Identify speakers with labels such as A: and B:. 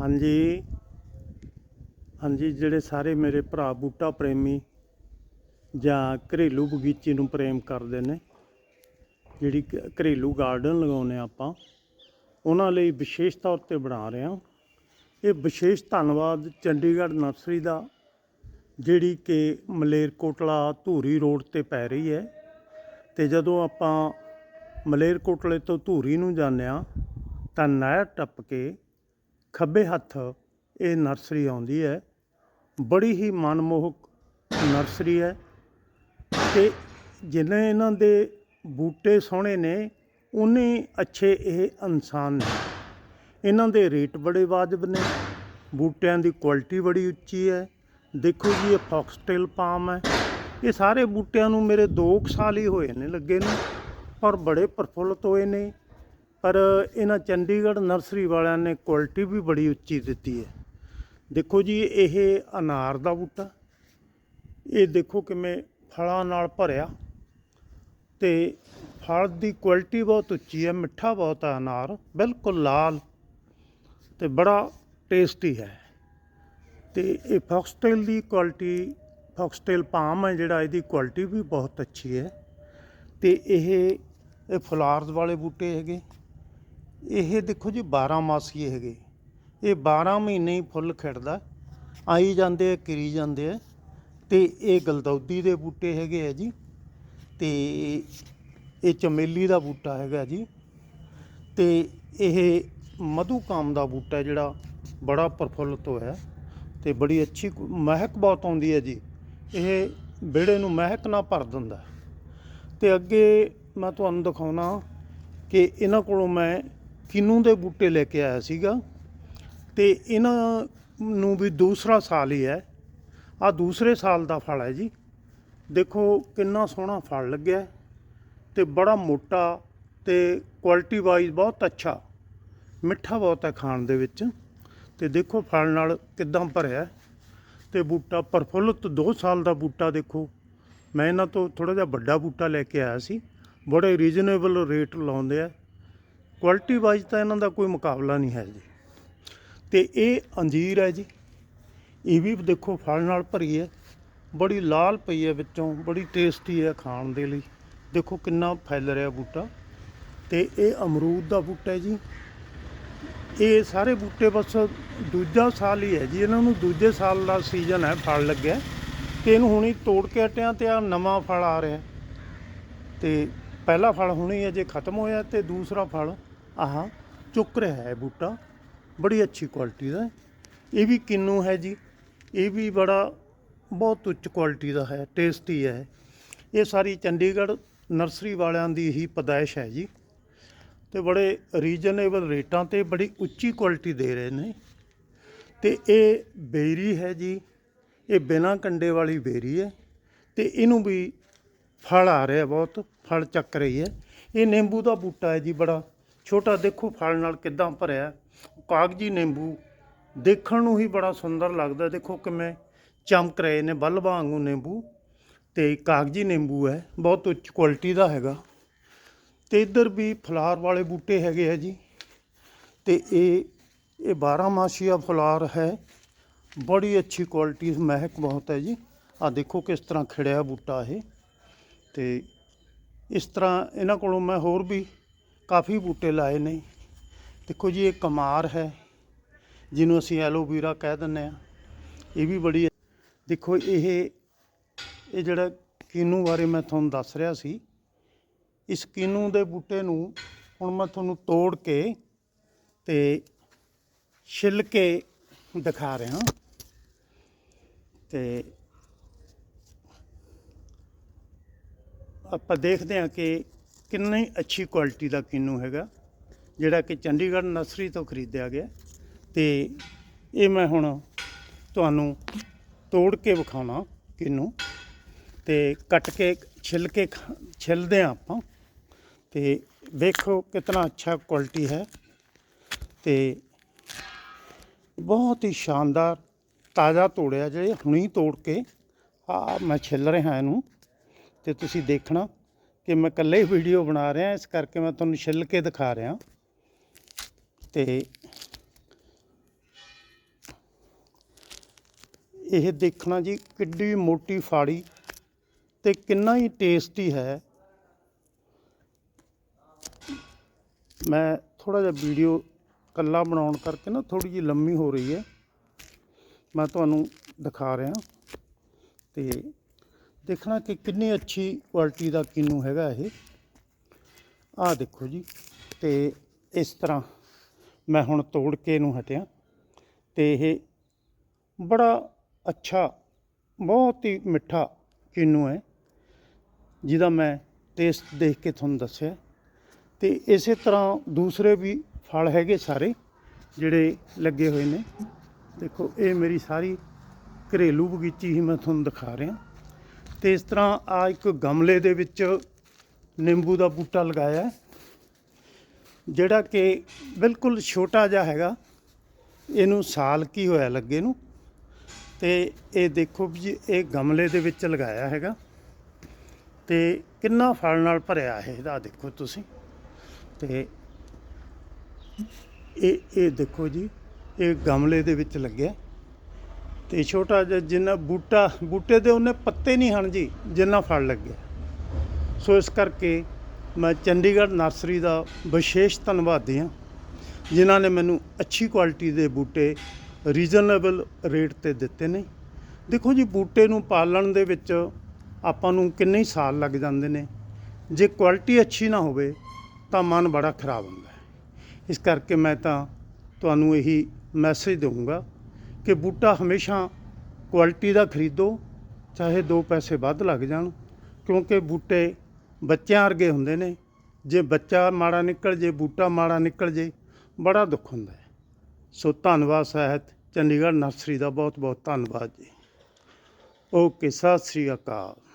A: ਹਾਂਜੀ। ਹਾਂਜੀ, ਜਿਹੜੇ ਸਾਰੇ ਮੇਰੇ ਭਰਾ ਬੂਟਾ ਪ੍ਰੇਮੀ ਜਾਂ ਘਰੇਲੂ ਬਗੀਚੇ ਨੂੰ ਪ੍ਰੇਮ ਕਰਦੇ ਨੇ, ਜਿਹੜੀ ਘ- ਘਰੇਲੂ ਗਾਰਡਨ ਲਗਾਉਂਦੇ ਹਾਂ ਆਪਾਂ, ਉਹਨਾਂ ਲਈ ਵਿਸ਼ੇਸ਼ ਤੌਰ ਤੇ ਬਣਾ ਰਹੇ ਹਾਂ। ਇਹ ਵਿਸ਼ੇਸ਼ ਧੰਨਵਾਦ ਚੰਡੀਗੜ੍ਹ ਨਰਸਰੀ ਦਾ, ਜਿਹੜੀ ਕਿ ਮਲੇਰਕੋਟਲਾ ਧੂਰੀ ਰੋਡ ਤੇ ਪੈ ਰਹੀ ਹੈ। ਤੇ ਜਦੋਂ ਆਪਾਂ ਮਲੇਰਕੋਟਲੇ ਤੋਂ ਧੂਰੀ ਨੂੰ ਜਾਂਦੇ ਹਾਂ, ਤਾਂ ਨਹਿਰ ਟੱਪ ਕੇ ਖੱਬੇ ਹੱਥ ਇਹ ਨਰਸਰੀ ਆਉਂਦੀ ਹੈ। ਬੜੀ ਹੀ ਮਨਮੋਹਕ ਨਰਸਰੀ ਹੈ ਤੇ ਜਿੰਨੇ ਇਹਨਾਂ ਦੇ ਬੂਟੇ ਸੋਹਣੇ ਨੇ ਉਨੇ ਅੱਛੇ ਇਹ ਇਨਸਾਨ ਨੇ। ਇਹਨਾਂ ਦੇ ਰੇਟ ਬੜੇ ਵਾਜਬ ਨੇ, ਬੂਟਿਆਂ ਦੀ ਕੁਆਲਿਟੀ ਬੜੀ ਉੱਚੀ ਹੈ। ਦੇਖੋ ਜੀ, ਇਹ ਫੌਕਸਟੇਲ ਪਾਮ ਹੈ। ਇਹ ਸਾਰੇ ਬੂਟਿਆਂ ਨੂੰ ਮੇਰੇ 2 ਸਾਲ ਹੀ ਹੋਏ ਨੇ ਲੱਗੇ ਨੇ, ਪਰ ਬੜੇ ਪ੍ਰਫੁੱਲਤ ਹੋਏ ਨੇ। ਪਰ ਇਹਨਾਂ ਚੰਡੀਗੜ੍ਹ ਨਰਸਰੀ ਵਾਲਿਆਂ ਨੇ ਕੁਆਲਿਟੀ ਵੀ ਬੜੀ ਉੱਚੀ ਦਿੱਤੀ ਹੈ। ਦੇਖੋ ਜੀ, ਇਹ ਅਨਾਰ ਦਾ ਬੂਟਾ, ਇਹ ਦੇਖੋ ਕਿਵੇਂ ਫਲਾਂ ਨਾਲ ਭਰਿਆ ਤੇ ਫਲ ਦੀ ਕੁਆਲਿਟੀ ਬਹੁਤ ਉੱਚੀ ਹੈ, ਮਿੱਠਾ ਬਹੁਤ ਹੈ ਅਨਾਰ, ਬਿਲਕੁਲ ਲਾਲ ਤੇ ਬੜਾ ਟੇਸਟੀ ਹੈ। ਤੇ ਇਹ ਫੌਕਸਟੇਲ ਦੀ ਕੁਆਲਿਟੀ, ਫੌਕਸਟੇਲ ਪਾਮ ਹੈ ਜਿਹੜਾ, ਇਹਦੀ ਕੁਆਲਿਟੀ ਵੀ ਬਹੁਤ ਅੱਛੀ ਹੈ। ਤੇ ਇਹ ਇਹ ਫਲਾਰਸ ਵਾਲੇ ਬੂਟੇ ਹੈਗੇ। ਇਹ ਦੇਖੋ ਜੀ 12 ਮਾਸੀ ਹੈਗੇ। ਇਹ 12 ਮਹੀਨੇ ਹੀ ਫੁੱਲ ਖਿੜਦਾ। ਆਈ ਜਾਂਦੇ ਆ, ਕਿਰੀ ਜਾਂਦੇ ਆ। ਤੇ ਇਹ ਗਲਦੌਦੀ ਦੇ ਬੂਟੇ ਹੈਗੇ ਆ ਜੀ। ਤੇ ਇਹ ਚਮੇਲੀ ਦਾ ਬੂਟਾ ਹੈਗਾ ਜੀ। ਤੇ ਇਹ ਮਧੂਕਾਮ ਦਾ ਬੂਟਾ ਜਿਹੜਾ, ਬੜਾ ਪ੍ਰਫੁੱਲਤ ਹੋਇਆ। ਤੇ ਬੜੀ ਅੱਛੀ ਮਹਿਕ ਬਹੁਤ ਆਉਂਦੀ ਹੈ ਜੀ। ਇਹ ਵਿਹੜੇ ਨੂੰ ਮਹਿਕ ਨਾਲ ਭਰ ਦਿੰਦਾ। ਤੇ ਅੱਗੇ ਮੈਂ ਤੁਹਾਨੂੰ ਦਿਖਾਉਣਾ ਕਿ ਇਹਨਾਂ ਕੋਲੋਂ ਮੈਂ ਕਿਨੂੰ ਦੇ ਬੂਟੇ ਲੈ ਕੇ ਆਇਆ ਸੀਗਾ ਤੇ ਇਹਨਾਂ ਨੂੰ ਵੀ ਦੂਸਰਾ ਸਾਲ ਹੀ ਹੈ। ਆ ਦੂਸਰੇ ਸਾਲ ਦਾ ਫਲ ਹੈ ਜੀ। ਦੇਖੋ ਕਿੰਨਾ ਸੋਹਣਾ ਫਲ ਲੱਗਿਆ ਹੈ ਤੇ ਬੜਾ ਮੋਟਾ ਤੇ ਕੁਆਲਿਟੀ ਵਾਈਜ਼ ਬਹੁਤ ਅੱਛਾ। ਮਿੱਠਾ ਬਹੁਤ ਹੈ ਖਾਣ ਦੇ ਵਿੱਚ। ਤੇ ਦੇਖੋ ਫਲ ਨਾਲ ਕਿਦਾਂ ਭਰਿਆ ਹੈ। ਤੇ ਬੂਟਾ ਪ੍ਰਫੁੱਲਤ 2 ਸਾਲ ਦਾ ਬੂਟਾ ਦੇਖੋ। ਮੈਂ ਇਹਨਾਂ ਤੋਂ ਥੋੜਾ ਜਿਹਾ ਵੱਡਾ ਬੂਟਾ ਲੈ ਕੇ ਆਇਆ ਸੀ। ਬੜੇ ਰੀਜ਼ਨੇਬਲ ਰੇਟ ਲਾਉਂਦੇ ਆ। ਕੁਆਲਿਟੀ ਵਾਈਜ਼ ਤਾਂ ਇਹਨਾਂ ਦਾ ਕੋਈ ਮੁਕਾਬਲਾ ਨਹੀਂ ਹੈ ਜੀ। ਤੇ ਇਹ ਅੰਜੀਰ ਹੈ ਜੀ। ਇਹ ਵੀ ਦੇਖੋ ਫਲ ਨਾਲ ਭਰੀ ਹੈ। ਬੜੀ ਲਾਲ ਪਈ ਹੈ ਵਿੱਚੋਂ, ਬੜੀ ਟੇਸਟੀ ਹੈ ਖਾਣ ਦੇ ਲਈ। ਦੇਖੋ ਕਿੰਨਾ ਫੈਲ ਰਿਹਾ ਬੂਟਾ। ਤੇ ਇਹ ਅਮਰੂਦ ਦਾ ਬੂਟਾ ਹੈ ਜੀ। ਇਹ ਸਾਰੇ ਬੂਟੇ ਬਸ ਦੂਜਾ ਸਾਲ ਹੀ ਹੈ ਜੀ। ਇਹਨਾਂ ਨੂੰ ਦੂਜੇ ਸਾਲ ਦਾ ਸੀਜ਼ਨ ਹੈ, ਫਲ ਲੱਗਿਆ। ਤੇ ਇਹਨੂੰ ਹੁਣੀ ਤੋੜ ਕੇ ਹਟਿਆ ਤੇ ਆ ਨਵਾਂ ਫਲ ਆ ਰਿਹਾ। ਤੇ ਪਹਿਲਾ ਫਲ ਹੁਣੇ ਅਜੇ ਖਤਮ ਹੋਇਆ ਤੇ ਦੂਸਰਾ ਫਲ ਆਹ। ਚੁੱਕ ਰਿਹਾ ਹੈ ਬੂਟਾ। ਬੜੀ ਅੱਛੀ ਕੁਆਲਿਟੀ ਦਾ ਇਹ ਵੀ ਕਿੰਨੂ ਹੈ ਜੀ? ਇਹ ਵੀ ਬੜਾ, ਬਹੁਤ ਉੱਚ ਕੁਆਲਿਟੀ ਦਾ ਹੈ ਟੇਸਟੀ ਹੈ ਇਹ। ਸਾਰੀ ਚੰਡੀਗੜ੍ਹ ਨਰਸਰੀ ਵਾਲਿਆਂ ਦੀ ਹੀ ਪਦਾਇਸ਼ ਹੈ ਜੀ। ਤੇ ਬੜੇ ਰੀਜਨੇਬਲ ਰੇਟਾਂ ਤੇ ਬੜੀ ਉੱਚੀ ਕੁਆਲਿਟੀ ਦੇ ਰਹੇ ਨੇ। ਤੇ ਇਹ ਬੇਰੀ ਹੈ ਜੀ। ਇਹ ਬਿਨਾਂ ਕੰਡੇ ਵਾਲੀ ਬੇਰੀ ਹੈ। ਤੇ ਇਹਨੂੰ ਵੀ ਫਲ ਆ ਰਿਹਾ ਬਹੁਤ, ਫਲ ਚੱਕ ਰਹੀ ਹੈ। ਇਹ ਨਿੰਬੂ ਦਾ ਬੂਟਾ ਹੈ ਜੀ ਬੜਾ। ਛੋਟਾ ਦੇਖੋ ਫਲ ਨਾਲ ਕਿੱਦਾਂ ਭਰਿਆ। ਕਾਗਜੀ ਨਿੰਬੂ ਦੇਖਣ ਨੂੰ ਹੀ ਬੜਾ ਸੁੰਦਰ ਲੱਗਦਾ। ਦੇਖੋ ਕਿਵੇਂ ਚਮਕ ਰਹੇ ਨੇ ਬੱਲ ਵਾਂਗੂ ਨਿੰਬੂ। ਤੇ ਕਾਗਜੀ ਨਿੰਬੂ ਹੈ, ਬਹੁਤ ਉੱਚ ਕੁਆਲਿਟੀ ਦਾ ਹੈਗਾ। ਤੇ ਇੱਧਰ ਵੀ ਫਲਾਰ ਵਾਲੇ ਬੂਟੇ ਹੈਗੇ ਆ ਜੀ। ਤੇ ਇਹ ਇਹ 12 ਮਾਸੀਆ ਫਲਾਰ ਹੈ। ਬੜੀ ਅੱਛੀ ਕੁਆਲਿਟੀ ਮਹਿਕ ਬਹੁਤ ਹੈ ਜੀ। ਆ ਦੇਖੋ ਕਿਸ ਤਰ੍ਹਾਂ ਖਿੜਿਆ ਬੂਟਾ ਇਹ। ਤੇ ਇਸ ਤਰ੍ਹਾਂ ਇਹਨਾਂ ਕੋਲੋਂ ਮੈਂ ਹੋਰ ਵੀ ਕਾਫੀ ਬੂਟੇ ਲਾਏ ਨੇ। ਦੇਖੋ ਜੀ, ਇਹ ਕਮਾਰ ਹੈ, ਜਿਹਨੂੰ ਅਸੀਂ ਐਲੋਵੀਰਾ ਕਹਿ ਦਿੰਦੇ ਆ ਇਹ ਵੀ ਬੜੀ ਦੇਖੋ ਇਹ ਇਹ ਜਿਹੜਾ ਕੀਨੂ ਬਾਰੇ ਮੈਂ ਤੁਹਾਨੂੰ ਦੱਸ ਰਿਹਾ ਸੀ, ਇਸ ਕੀਨੂ ਦੇ ਬੂਟੇ ਨੂੰ ਹੁਣ ਮੈਂ ਤੁਹਾਨੂੰ ਤੋੜ ਕੇ ਤੇ ਛਿੱਲ ਕੇ ਦਿਖਾ ਰਿਹਾ ਤੇ ਆਪਾਂ ਦੇਖਦੇ ਹਾਂ ਕਿ ਕਿੰਨੀ ਅੱਛੀ ਕੁਆਲਿਟੀ ਦਾ ਕਿੰਨੂ ਹੈਗਾ, ਜਿਹੜਾ ਕਿ ਚੰਡੀਗੜ੍ਹ ਨਰਸਰੀ ਤੋਂ ਖਰੀਦਿਆ ਗਿਆ। ਤੇ ਇਹ ਮੈਂ ਹੁਣ ਤੁਹਾਨੂੰ ਤੋੜ ਕੇ ਵਿਖਾਉਣਾ ਕਿੰਨੂ। ਤੇ ਕੱਟ ਕੇ, ਛਿੱਲ ਕੇ ਖਾ- ਛਿੱਲਦੇ ਹਾਂ ਆਪਾਂ। ਤੇ ਵੇਖੋ ਕਿਤਨਾ ਅੱਛਾ ਕੁਆਲਿਟੀ ਹੈ। ਤੇ ਬਹੁਤ ਹੀ ਸ਼ਾਨਦਾਰ ਤਾਜ਼ਾ ਤੋੜਿਆ ਜਿਹੜੇ ਹੁਣੀ ਤੋੜ ਕੇ ਆ ਮੈਂ ਛਿੱਲ ਰਿਹਾ ਇਹਨੂੰ। ਤੇ ਤੁਸੀਂ ਦੇਖਣਾ ਕਿ ਮੈਂ ਇਕੱਲੇ ਹੀ ਵੀਡੀਓ ਬਣਾ ਰਿਹਾ, ਇਸ ਕਰਕੇ ਮੈਂ ਤੁਹਾਨੂੰ ਛਿੱਲ ਕੇ ਦਿਖਾ ਰਿਹਾ। ਤੇ ਇਹ ਦੇਖਣਾ ਜੀ ਕਿੱਡੀ ਮੋਟੀ ਫਾੜੀ ਤੇ ਕਿੰਨਾ ਹੀ ਟੇਸਟੀ ਹੈ। ਮੈਂ ਥੋੜਾ ਜਿਹਾ ਵੀਡੀਓ ਕੱਲਾ ਬਣਾਉਣ ਕਰਕੇ ਨਾ ਥੋੜੀ ਜਿਹੀ ਲੰਮੀ ਹੋ ਰਹੀ ਹੈ। ਮੈਂ ਤੁਹਾਨੂੰ ਦਿਖਾ ਰਿਹਾ ਤੇ ਦੇਖਣਾ ਕਿ ਕਿੰਨੀ ਅੱਛੀ ਕੁਆਲਿਟੀ ਦਾ ਕਿੰਨੂ ਹੈਗਾ ਇਹ। ਆਹ ਦੇਖੋ ਜੀ, ਤੇ ਇਸ ਤਰ੍ਹਾਂ ਮੈਂ ਹੁਣ ਤੋੜ ਕੇ ਇਹਨੂੰ ਹਟਿਆ, ਤੇ ਇਹ ਬੜਾ ਅੱਛਾ, ਬਹੁਤ ਹੀ ਮਿੱਠਾ ਕਿੰਨੂ ਹੈ, ਜਿਹਦਾ ਮੈਂ ਟੇਸਟ ਦੇਖ ਕੇ ਤੁਹਾਨੂੰ ਦੱਸਿਆ। ਤੇ ਇਸੇ ਤਰ੍ਹਾਂ ਦੂਸਰੇ ਵੀ ਫਲ ਹੈਗੇ ਸਾਰੇ, ਜਿਹੜੇ ਲੱਗੇ ਹੋਏ ਨੇ। ਦੇਖੋ, ਇਹ ਮੇਰੀ ਸਾਰੀ ਘਰੇਲੂ ਬਗੀਚੀ ਹੀ ਮੈਂ ਤੁਹਾਨੂੰ ਦਿਖਾ ਰਿਹਾ। ਤੇ ਇਸ ਤਰ੍ਹਾਂ ਆ ਇੱਕ ਗਮਲੇ ਦੇ ਵਿੱਚ ਨਿੰਬੂ ਦਾ ਬੂਟਾ ਲਗਾਇਆ ਜਿਹੜਾ ਕਿ ਬਿਲਕੁਲ ਛੋਟਾ ਜਿਹਾ ਹੈਗਾ। ਇਹਨੂੰ ਸਾਲ ਕੀ ਹੋਇਆ ਲੱਗੇ ਨੂੰ ਤੇ ਇਹ ਦੇਖੋ ਵੀ ਜੀ, ਇਹ ਗਮਲੇ ਦੇ ਵਿੱਚ ਲਗਾਇਆ ਹੈਗਾ ਤੇ ਕਿੰਨਾ ਫਲ ਨਾਲ ਭਰਿਆ ਹੈ ਇਹਦਾ ਦੇਖੋ ਤੁਸੀਂ। ਤੇ ਇਹ ਇਹ ਦੇਖੋ ਜੀ, ਇਹ ਗਮਲੇ ਦੇ ਵਿੱਚ ਲੱਗਿਆ। ਤੇ ਛੋਟਾ ਜਿਹਾ ਜਿੰਨਾ ਬੂਟਾ, ਬੂਟੇ ਦੇ ਉਹਨੇ ਪੱਤੇ ਨਹੀਂ ਹਨ ਜੀ, ਜਿੰਨਾ ਫਲ ਲੱਗਿਆ ਸੋ ਇਸ ਕਰਕੇ ਮੈਂ ਚੰਡੀਗੜ੍ਹ ਨਰਸਰੀ ਦਾ ਵਿਸ਼ੇਸ਼ ਧੰਨਵਾਦੀ ਹਾਂ, ਜਿਨ੍ਹਾਂ ਨੇ ਮੈਨੂੰ ਅੱਛੀ ਕੁਆਲਿਟੀ ਦੇ ਬੂਟੇ ਰੀਜ਼ਨੇਬਲ ਰੇਟ ਤੇ ਦਿੱਤੇ ਨੇ। ਦੇਖੋ ਜੀ, ਬੂਟੇ ਨੂੰ ਪਾਲਣ ਦੇ ਵਿੱਚ ਆਪਾਂ ਨੂੰ ਕਿੰਨੇ ਸਾਲ ਲੱਗ ਜਾਂਦੇ ਨੇ। ਜੇ ਕੁਆਲਿਟੀ ਅੱਛੀ ਨਾ ਹੋਵੇ, ਤਾਂ ਮਨ ਬੜਾ ਖਰਾਬ ਹੁੰਦਾ ਹੈ। ਇਸ ਕਰਕੇ ਮੈਂ ਤਾਂ ਤੁਹਾਨੂੰ ਇਹੀ ਮੈਸੇਜ ਦਊਂਗਾ ਕਿ ਬੂਟਾ ਹਮੇਸ਼ਾ ਕੁਆਲਿਟੀ ਦਾ ਖਰੀਦੋ, ਚਾਹੇ ਦੋ ਪੈਸੇ ਵੱਧ ਲੱਗ ਜਾਣ, ਕਿਉਂਕਿ ਬੂਟੇ ਬੱਚਿਆਂ ਵਰਗੇ ਹੁੰਦੇ ਨੇ। ਜੇ ਬੱਚਾ ਮਾੜਾ ਨਿਕਲ ਜੇ, ਬੂਟਾ ਮਾੜਾ ਨਿਕਲ ਜੇ, ਬੜਾ ਦੁੱਖ ਹੁੰਦਾ ਹੈ। ਸੋ ਧੰਨਵਾਦ ਸਾਹਿਤ, ਚੰਡੀਗੜ੍ਹ ਨਰਸਰੀ ਦਾ ਬਹੁਤ ਬਹੁਤ ਧੰਨਵਾਦ ਜੀ। ਓਕੇ, ਸਤਿ ਸ੍ਰੀ ਅਕਾਲ।